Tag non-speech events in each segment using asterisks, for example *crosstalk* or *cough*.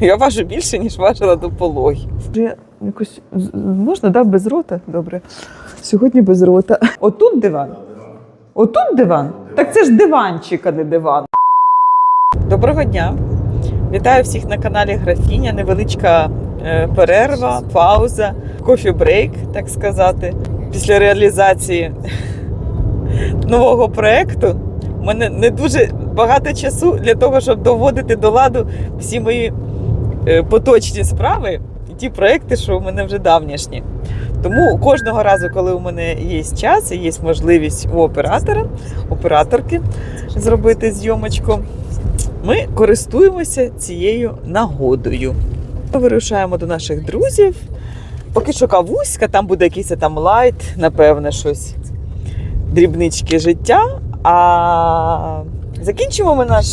*laughs* Я важу більше, ніж важила до пологів. Якось можна, да, без рота? Добре. Сьогодні без рота. Отут диван? Отут диван? Так це ж диванчик, а не диван. Доброго дня. Вітаю всіх на каналі Графіня. Невеличка е, перерва, пауза, кофі-брейк, так сказати. Після реалізації *laughs* нового проєкту у мене не дуже багато часу для того, щоб доводити до ладу всі мої поточні справи і ті проекти, що у мене вже давнішні. Тому кожного разу, коли у мене є час і є можливість у оператора, операторки зробити зйомочку, ми користуємося цією нагодою. Ми вирушаємо до наших друзів. Поки що кавуська, там буде якийсь там лайт, напевне, щось дрібнички життя. А закінчимо ми наш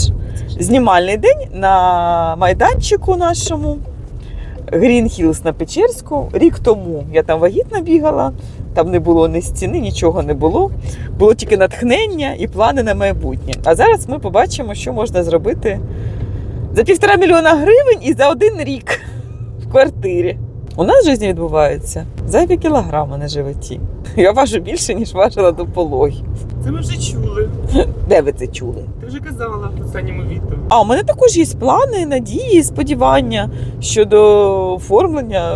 знімальний день на майданчику нашому Green Hills на Печерську. Рік тому я там вагітна бігала, там не було ні стіни, нічого не було. Було тільки натхнення і плани на майбутнє. А зараз ми побачимо, що можна зробити за півтора мільйона гривень і за один рік в квартирі. У нас в житті відбувається зайві кілограми на животі. Я важу більше, ніж важила до пологів. Це ми вже чули. *laughs* Де ви це чули? Ти вже казала в останньому відео. А у мене також є плани, надії, сподівання щодо оформлення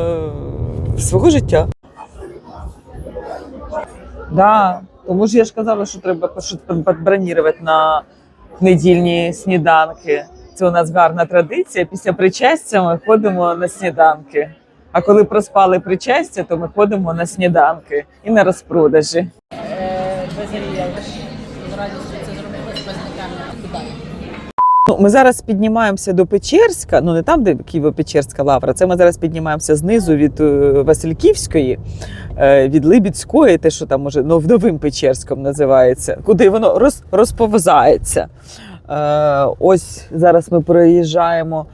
е, свого життя. Да, тому ж я ж казала, що треба бронірувати на недільні сніданки. Це у нас гарна традиція. Після причастя ми ходимо на сніданки. А коли проспали причастя, то ми ходимо на сніданки і на розпродажі. Базарія з радістю це зробили з пазниками. Ну, ми зараз піднімаємося до Печерська, ну не там, де Києво-Печерська лавра. Це ми зараз піднімаємося знизу від е, Васильківської, е, від Либідської, те, що там може ну, новим Печерськом називається, куди воно роз, розповзається. Е, ось зараз ми проїжджаємо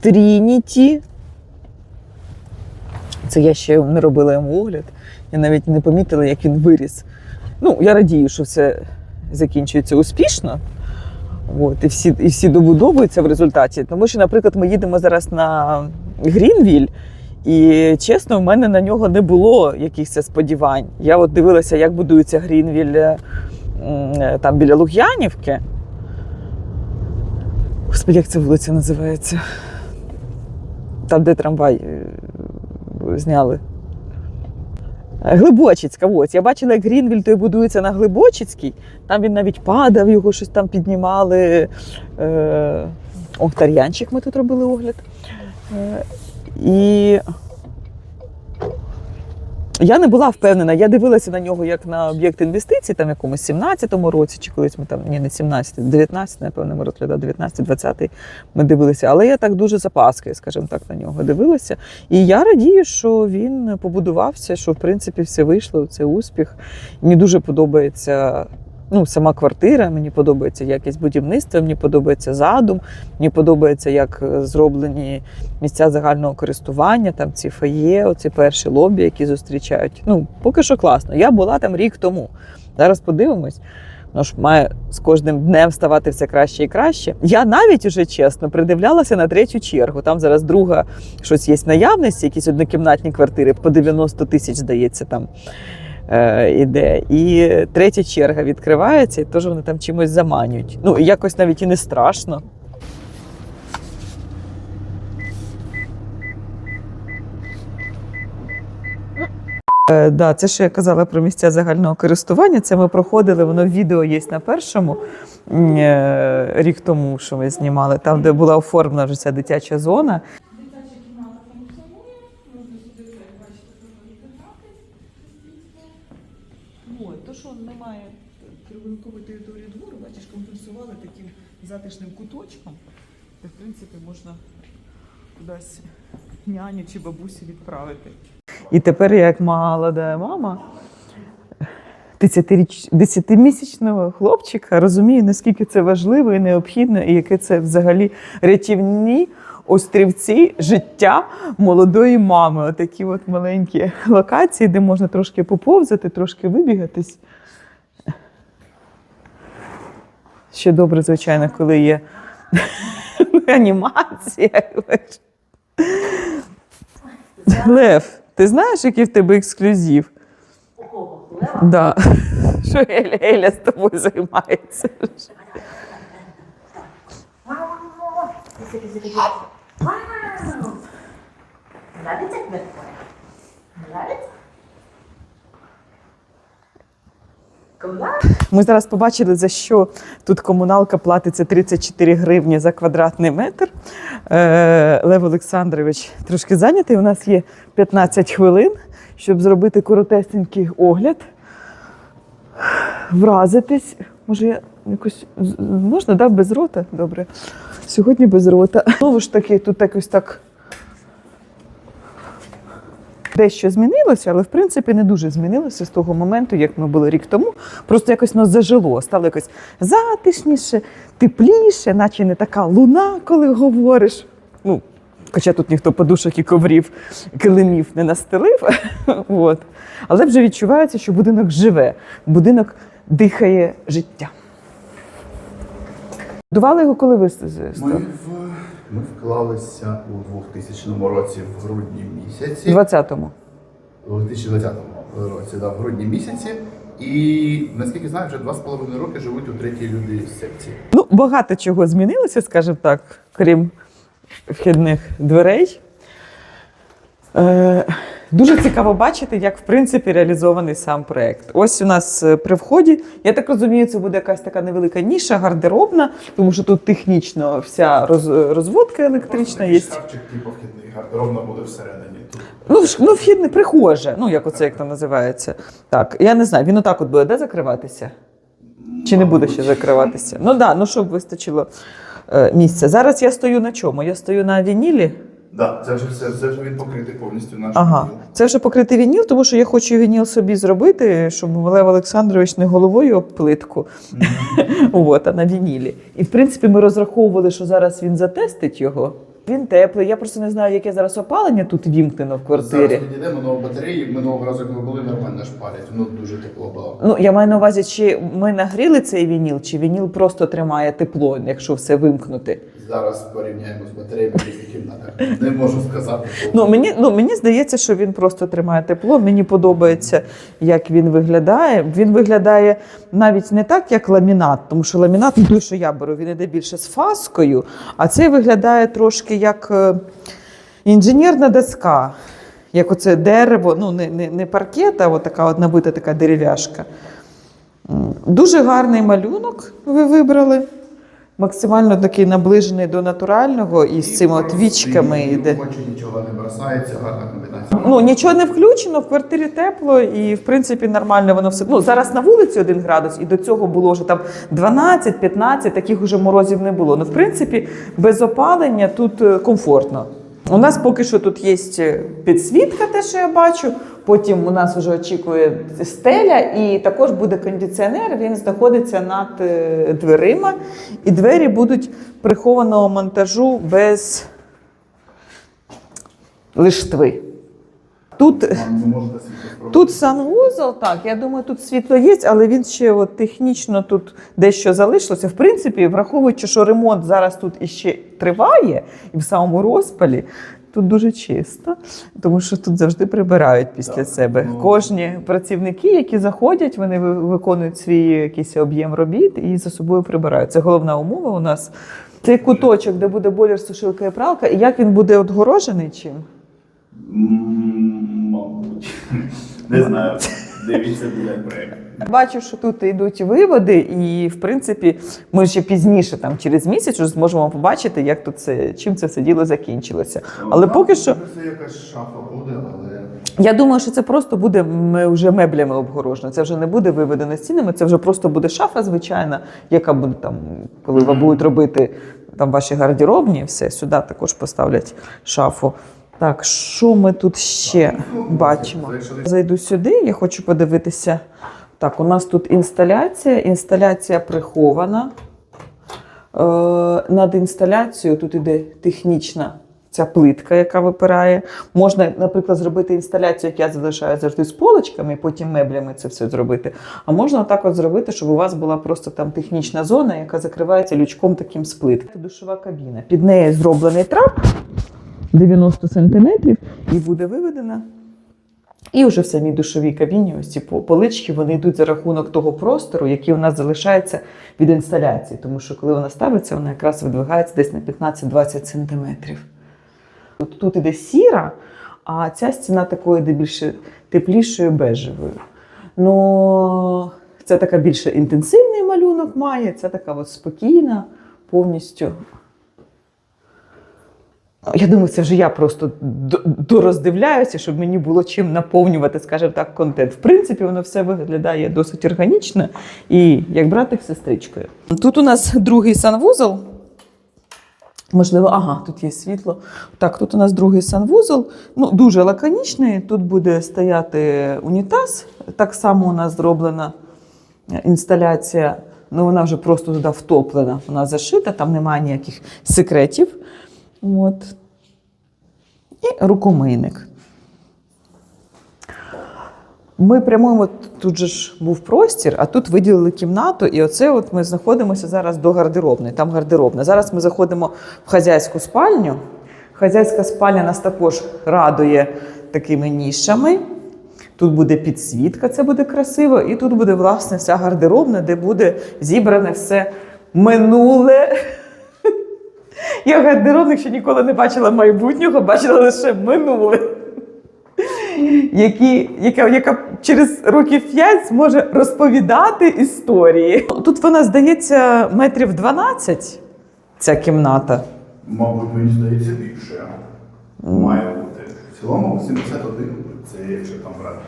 Трініті. Це я ще не робила йому огляд. Я навіть не помітила, як він виріс. Ну, я радію, що все закінчується успішно. От, і всі, і всі добудовуються в результаті. Тому що, наприклад, ми їдемо зараз на Грінвіль, і чесно, в мене на нього не було якихось сподівань. Я от дивилася, як будується Грінвіль е, там біля Лук'янівки. Господи, як ця вулиця називається? Там, де трамвай е, зняли. Глибочицька, ось. Я бачила, як Грінвіль той будується на Глибочицькій. Там він навіть падав, його щось там піднімали. Е, О, Тар'янчик ми тут робили огляд. Е, і я не була впевнена. Я дивилася на нього як на об'єкт інвестицій, там якомусь 17-му році, чи колись ми там, ні, не 17, 19, напевно, ми розглядали 19, 20 ми дивилися. Але я так дуже запаскою, скажімо так, на нього дивилася. І я радію, що він побудувався, що в принципі все вийшло. Це успіх. Мені дуже подобається. Ну, сама квартира, мені подобається якість будівництва, мені подобається задум, мені подобається, як е, зроблені місця загального користування, там ці фоє, оці перші лобі, які зустрічають. Ну, поки що класно. Я була там рік тому. Зараз подивимось. Ну ж має з кожним днем ставати все краще і краще. Я навіть уже чесно придивлялася на третю чергу. Там зараз друга щось є наявності, якісь однокімнатні квартири по 90 тисяч, здається, там е, іде. І третя черга відкривається, і теж вони там чимось заманюють. Ну, якось навіть і не страшно. Е, да, це що я казала про місця загального користування. Це ми проходили, воно відео є на першому е, рік тому, що ми знімали, там, де була оформлена вже ця дитяча зона. Ой, то що немає керівникової території двору, бачиш, компенсували таким затишним куточком, де, в принципі, можна кудись няню чи бабусю відправити. І тепер як молода мама 10-річ- 10-місячного хлопчика розумію, наскільки це важливо і необхідно, і яке це взагалі рятівні острівці життя молодої мами. Отакі от маленькі локації, де можна трошки поповзати, трошки вибігатись. Ще добре, звичайно, коли є анімація. Лев, ти знаєш, який в тебе ексклюзив? У кого? Лева? Да. Що Еля, Еля з тобою займається. Вау! Нравится тебе такое? Ми зараз побачили, за що тут комуналка платиться 34 гривні за квадратний метр. Е, Лев Олександрович трошки зайнятий. У нас є 15 хвилин, щоб зробити коротесенький огляд, вразитись. Може, я якось можна, да, без рота? Добре. Сьогодні без рота. Знову ж таки, тут якось так. Дещо змінилося, але в принципі не дуже змінилося з того моменту, як ми були рік тому. Просто якось нас зажило, стало якось затишніше, тепліше, наче не така луна, коли говориш. Ну, хоча тут ніхто подушок і коврів, килимів не настелив. *laughs* От. Але вже відчувається, що будинок живе, будинок дихає життя. Будували його, коли ви Ми, в, ми вклалися у 2000 році в грудні місяці. 20-му. У 2020 році, да, в грудні місяці. І наскільки знаю, вже два з половиною роки живуть у третій люди секції. Ну, багато чого змінилося, скажімо так, крім вхідних дверей. Е, дуже цікаво бачити, як в принципі реалізований сам проект. Ось у нас е, при вході, я так розумію, це буде якась така невелика ніша, гардеробна, тому що тут технічно вся роз, розводка електрична є. Шкафчик, типу вхідний гардеробна буде всередині. Ну, ну, вхідне прихоже, ну як оце як там називається. Так, я не знаю, він отак от буде де закриватися? Чи не буде ще закриватися? Ну так, да, ну щоб вистачило е, місця. Зараз я стою на чому? Я стою на вінілі. Да, це вже все, це вже він покритий повністю наш. Ага. відділ. Це вже покритий вініл, тому що я хочу вініл собі зробити, щоб Лев Олександрович не головою об плитку, *laughs* от, а на вінілі. І в принципі ми розраховували, що зараз він затестить його. Він теплий. Я просто не знаю, яке зараз опалення тут вімкнено в квартирі. Зараз підійдемо, але батареї минулого разу, як ми були, нормально шпалять. Воно дуже тепло було. Ну, я маю на увазі, чи ми нагріли цей вініл, чи вініл просто тримає тепло, якщо все вимкнути. Зараз порівняємо з батареями в різних. Не можу сказати. Ну мені, ну мені здається, що він просто тримає тепло. Мені подобається, як він виглядає. Він виглядає навіть не так, як ламінат, тому що ламінат, той, що я беру, він іде більше з фаскою, а цей виглядає трошки як е, інженерна доска. Як оце дерево, ну не, не, не паркет, а така от набита така дерев'яшка. Дуже гарний малюнок ви вибрали. Максимально такий наближений до натурального і з цими от вічками йде. Нічого не бросається, гарна комбінація. Ну нічого не включено, в квартирі тепло, і в принципі нормально воно все. Ну зараз на вулиці один градус, і до цього було вже там 12-15, таких уже морозів не було. Ну, в принципі, без опалення тут е, комфортно. У нас поки що тут є е, підсвітка, те, що я бачу. Потім у нас вже очікує стеля, і також буде кондиціонер. Він знаходиться над е, дверима, і двері будуть прихованого монтажу без лиштви. Тут ви можете. Тут санвузол, так, я думаю, тут світло є, але він ще от технічно тут дещо залишилося. В принципі, враховуючи, що ремонт зараз тут іще триває і в самому розпалі, тут дуже чисто, тому що тут завжди прибирають після Так, себе. ну. Кожні працівники, які заходять, вони виконують свій якийсь об'єм робіт і за собою прибирають. Це головна умова у нас. Цей куточок, де буде бойлер, сушилка і пралка, і як він буде отгорожений чим? Мабуть. Не знаю. Дивіться дизайн проєкту. Бачу, що тут йдуть виводи, і в принципі, ми ще пізніше, там через місяць, вже зможемо побачити, як тут це, чим це все діло закінчилося. Але Там, поки що, Це якась шафа буде, але. я думаю, що це просто буде м- вже меблями обгорожено. Це вже не буде виведено стінами, це вже просто буде шафа звичайна, яка буде там, коли ви будуть робити там ваші гардеробні, все сюди також поставлять шафу. Так, що ми тут ще бачимо? Зайду сюди, я хочу подивитися. Так, у нас тут інсталяція. Інсталяція прихована. Е, над інсталяцією тут іде технічна ця плитка, яка випирає. Можна, наприклад, зробити інсталяцію, як я залишаю завжди з полочками, потім меблями це все зробити. А можна так от зробити, щоб у вас була просто там технічна зона, яка закривається лючком таким з плитки. Душова кабіна. Під нею зроблений трап. 90 сантиметрів і буде виведена. І вже в самій душовій кабіні ось ці полички вони йдуть за рахунок того простору, який у нас залишається від інсталяції. Тому що коли вона ставиться, вона якраз видвигається десь на 15-20 сантиметрів. Тут, тут іде сіра, а ця стіна такою йде більше теплішою бежевою. Ну, це така більше інтенсивний малюнок має, це така от спокійна, повністю. Я думаю, це вже я просто дороздивляюся, щоб мені було чим наповнювати, скажімо так, контент. В принципі, воно все виглядає досить органічно і як братик з сестричкою. Тут у нас другий санвузол. Можливо, ага, тут є світло. Так, тут у нас другий санвузол. Ну, дуже лаконічний. Тут буде стояти унітаз. Так само у нас зроблена е, інсталяція. Ну, вона вже просто туди втоплена. Вона зашита, там немає ніяких секретів. От. І рукомийник. Ми прямуємо, тут же ж був простір, а тут виділили кімнату, і оце от ми знаходимося зараз до гардеробної. Там гардеробна. Зараз ми заходимо в хазяйську спальню. Хазяйська спальня нас також радує такими нішами. Тут буде підсвітка, це буде красиво, і тут буде власне вся гардеробна, де буде зібране все минуле. Я гардеробник ще ніколи не бачила майбутнього, бачила лише минуле які, яка, яка через років 5 зможе розповідати історії. Тут вона здається метрів 12, ця кімната. Мабуть, мені здається більше. Має бути. В цілому 71, це якщо там брати.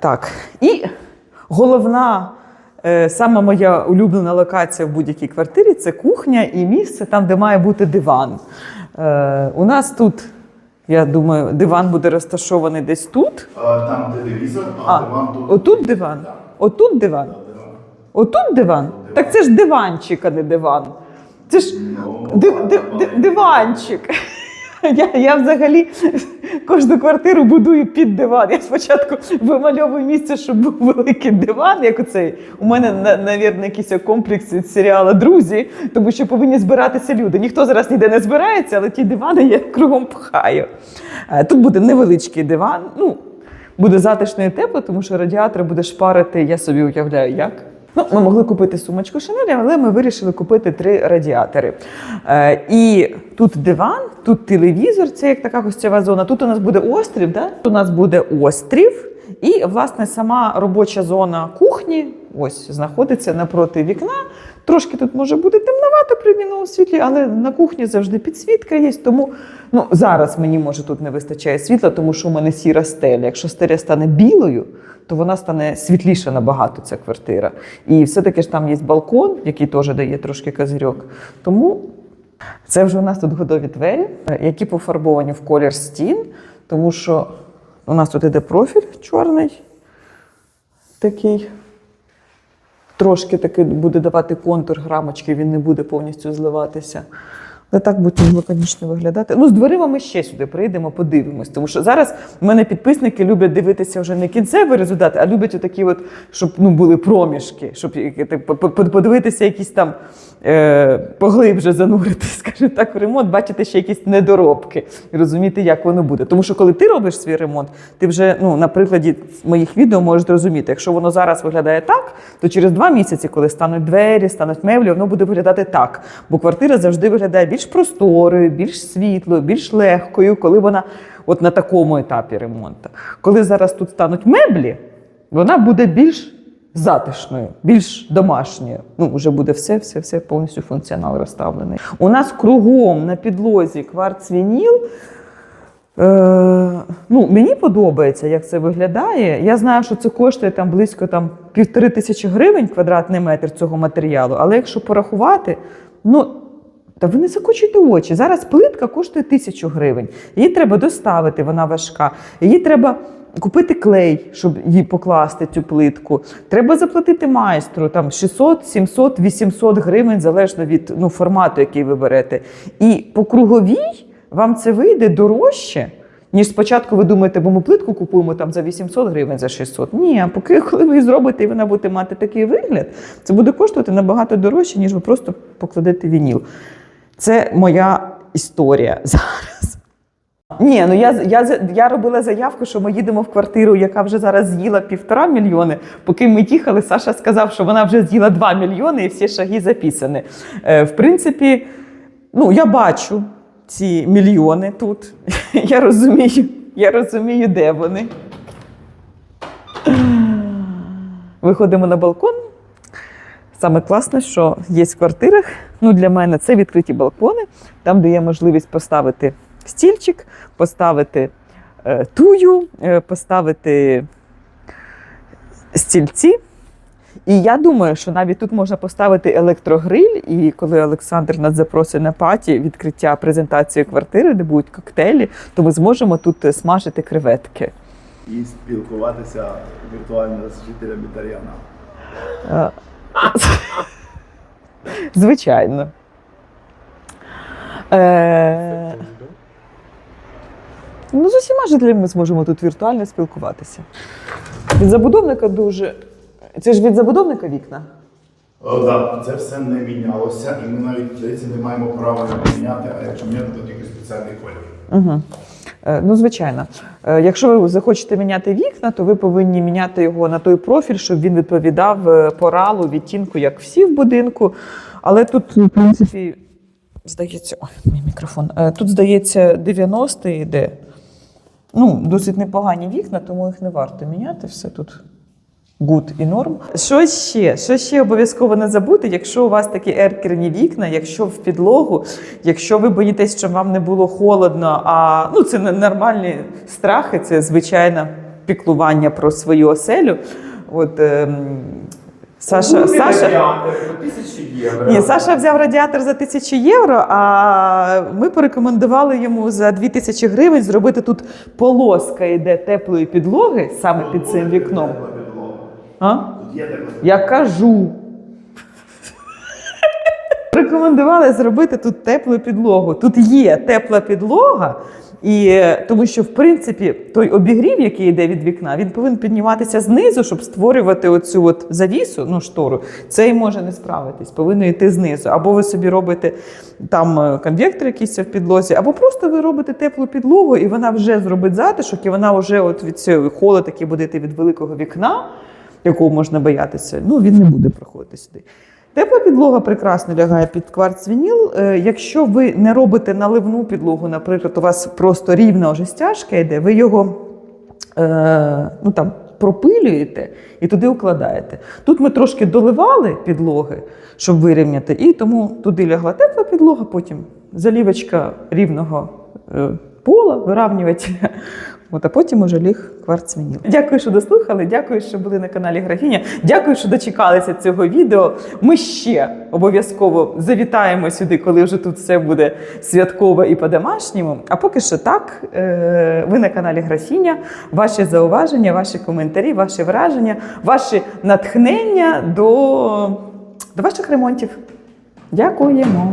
Так, і головна, е, сама моя улюблена локація в будь-якій квартирі це кухня і місце там, де має бути диван. Е, у нас тут, я думаю, диван буде розташований десь тут. Там телевізор, а, А, диван тут. отут диван. Отут диван. Отут диван? Так це ж диванчик, а не диван. Це ж Ну, диванчик. *laughs* Я взагалі кожну квартиру будую під диван. Я спочатку вимальовую місце, щоб був великий диван, як оцей. У мене, на- навірно, якийсь комплекс від серіалу Друзі, тому що повинні збиратися люди. Ніхто зараз ніде не збирається, але ті дивани я кругом пхаю. Е, Тут буде невеличкий диван. Ну, буде затишно і тепло, тому що радіатор буде шпарити, я собі уявляю, як. Ну, ми могли купити сумочку Шанель, але ми вирішили купити три радіатори. Е, і тут диван, тут телевізор, це як така гостєва зона. Тут у нас буде острів, да? тут у нас буде острів. І, власне, сама робоча зона кухні ось знаходиться напроти вікна. Трошки тут може бути темновато при дневному світлі, але на кухні завжди підсвітка є. Тому ну, зараз мені може тут не вистачає світла, тому що у мене сіра стеля. Якщо стеля стане білою, то вона стане світліша набагато, ця квартира. І все-таки ж там є балкон, який теж дає трошки козирьок. Тому це вже у нас тут годові двері, які пофарбовані в колір стін, тому що у нас тут іде профіль чорний, такий. Трошки таки буде давати контур грамочки, він не буде повністю зливатися. Але так буде лаконічно виглядати. Ну, з дверима ми ще сюди прийдемо, подивимось. Тому що зараз в мене підписники люблять дивитися вже не кінцевий результат, а люблять отакі, от, щоб ну, були проміжки, щоб так, по- по- подивитися якісь там е, поглибше занурити, *laughs* скажімо так, в ремонт, бачити ще якісь недоробки і розуміти, як воно буде. Тому що коли ти робиш свій ремонт, ти вже ну, на прикладі моїх відео можеш зрозуміти, якщо воно зараз виглядає так, то через два місяці, коли стануть двері, стануть меблі, воно буде виглядати так. Бо квартира завжди виглядає більш просторою, більш світлою, більш легкою, коли вона от на такому етапі ремонту. Коли зараз тут стануть меблі, вона буде більш затишною, більш домашньою. Ну, вже буде все, все, все повністю функціонал розставлений. У нас кругом на підлозі кварцвініл. Е, ну, мені подобається, як це виглядає. Я знаю, що це коштує там близько там, півтори тисячі гривень квадратний метр цього матеріалу, але якщо порахувати, ну. Та ви не закочуйте очі. Зараз плитка коштує тисячу гривень. Її треба доставити, вона важка. Її треба купити клей, щоб її покласти, цю плитку. Треба заплатити майстру там 600, 700, 800 гривень, залежно від ну, формату, який ви берете. І по круговій вам це вийде дорожче. Ніж спочатку ви думаєте, бо ми плитку купуємо там за 800 гривень, за 600. Ні, а поки *laughs* коли ви її зробите і вона буде мати такий вигляд, це буде коштувати набагато дорожче, ніж ви просто покладете вініл. Це моя історія *laughs* зараз. Ні, ну я, я, я робила заявку, що ми їдемо в квартиру, яка вже зараз з'їла півтора мільйони. Поки ми їхали, Саша сказав, що вона вже з'їла 2 мільйони і всі шаги записані. Е, в принципі, ну я бачу ці мільйони тут. *laughs* Я розумію, я розумію, де вони. Виходимо на балкон. Саме класне, що є в квартирах. Ну, для мене це відкриті балкони, там, де є можливість поставити стільчик, поставити е, тую, е, поставити стільці. І я думаю, що навіть тут можна поставити електрогриль, і коли Олександр нас запросить на паті відкриття презентації квартири, де будуть коктейлі, то ми зможемо тут е, смажити креветки. і спілкуватися віртуально з жителями Тар'яна. Звичайно. Е, ну, з усіма жителями ми зможемо тут віртуально спілкуватися. Від забудовника дуже. Це ж від забудовника вікна. О, да, це все не мінялося, і ми навіть здається не маємо права його міняти, а якщо міняти, то тільки спеціальний колір. Угу. Е, ну, звичайно. Е, якщо ви захочете міняти вікна, то ви повинні міняти його на той профіль, щоб він відповідав е, поралу, відтінку, як всі в будинку. Але тут, ну, в принципі, здається, ой, мій мікрофон. Тут, здається, 90 йде. Ну, досить непогані вікна, тому їх не варто міняти. Все тут гуд і норм. Що ще? Що ще обов'язково не забути, якщо у вас такі еркерні вікна, якщо в підлогу, якщо ви боїтесь, щоб вам не було холодно, а ну це не- нормальні страхи, це звичайне піклування про свою оселю. От, ем, Саша, Саша, Тисячі євро. ні, Саша взяв радіатор за тисячу євро, а ми порекомендували йому за дві тисячі гривень зробити тут полоска йде теплої підлоги саме під цим вікном. А? Я кажу. Рекомендували зробити тут теплу підлогу. Тут є тепла підлога, і е, тому що, в принципі, той обігрів, який йде від вікна, він повинен підніматися знизу, щоб створювати оцю от завісу, ну штору. Цей може не справитись, повинно йти знизу. Або ви собі робите там е, конвектор якийсь в підлозі, або просто ви робите теплу підлогу, і вона вже зробить затишок, і вона вже от від цього холод, який буде йти від великого вікна, якого можна боятися, ну він не буде проходити сюди. Тепла підлога прекрасно лягає під кварцвініл. Е, Якщо ви не робите наливну підлогу, наприклад, у вас просто рівна вже стяжка йде, ви його е, ну, там, пропилюєте і туди укладаєте. Тут ми трошки доливали підлоги, щоб вирівняти, і тому туди лягла тепла підлога, потім залівочка рівного е, пола, виравнювателя. *laughs* От, а потім уже ліг кварцвініл. Дякую, що дослухали. Дякую, що були на каналі Графіня. Дякую, що дочекалися цього відео. Ми ще обов'язково завітаємо сюди, коли вже тут все буде святково і по-домашньому. А поки що так, е, ви на каналі Графіня. Ваші зауваження, ваші коментарі, ваші враження, ваші натхнення до, до ваших ремонтів. Дякуємо.